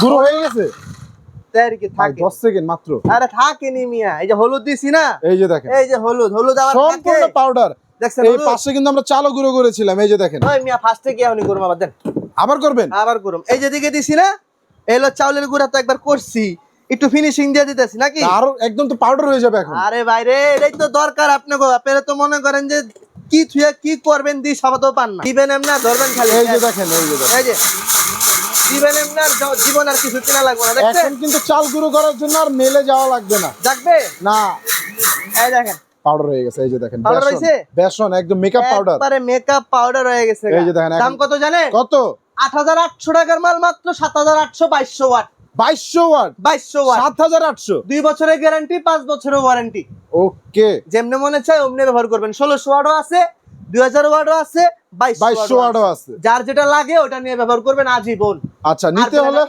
গুঁড়ো হয়ে গেছে? কি থাকে। 10 সেকেন্ড মাত্র। আরে থাকেনি মিয়া। এই যে হলুদ দিছি না? এই যে দেখেন। এই যে হলুদ হলুদ আবার সম্পূর্ণ পাউডার দেখছেন এই পাশে কিন্তু আমরা চালও গুঁড়ো করেছিলাম এই যে দেখেন। ওই মিয়া ফার্স্টে কি আপনি গরম আবার দেন। আবার করবেন? আবার গরম। এই যে দিকে দিছি না এই হলো চাউলের গুঁড়া তো একবার করছি। একটু ফিনিশিং দিয়ে দিতেছি নাকি? আরও একদম তো পাউডার হয়ে যাবে এখন। আরে বাইরে এটাই তো দরকার আপনাকে। আপনারা তো মনে করেন যে কি থুয়ে কি করবেন দি সবাতো পান না। দিবেন এমনি আর ধরবেন খালি। এই যে দেখেন এই যে দেখেন। এই যে। দিবেন এমনি আর জীবন আর কিছু কেনা লাগবে না দেখছেন? এখন কিন্তু চাল গুঁড়ো করার জন্য আর মেলে যাওয়া লাগবে না। দেখবে না। এই দেখেন। পাউডার হয়ে গেছে এই যে দেখেন হয়েছে? বেসন। একদম মেকআপ পাউডার একবারে মেকআপ পাউডার হয়ে গেছে এই যে দেখেন, দাম কত জানেন? কত? আট হাজার আটশো টাকার মাল মাত্র সাত হাজার আটশো বাইশশো ওয়াট। বাইশশো ওয়াট বাইশশো ওয়াট সাত হাজার আটশো। দুই বছরের গ্যারান্টি পাঁচ বছরের ওয়ারেন্টি ওকে। যেমনি মনে চায় অমনি ব্যবহার করবেন। ষোলোশো ওয়াটও আছে দুই হাজার ওয়াটও আছে বাইশশো ওয়াটও আছে। যার যেটা লাগে ওটা নিয়ে ব্যবহার করবেন আজীবন। আচ্ছা নিতে হলে?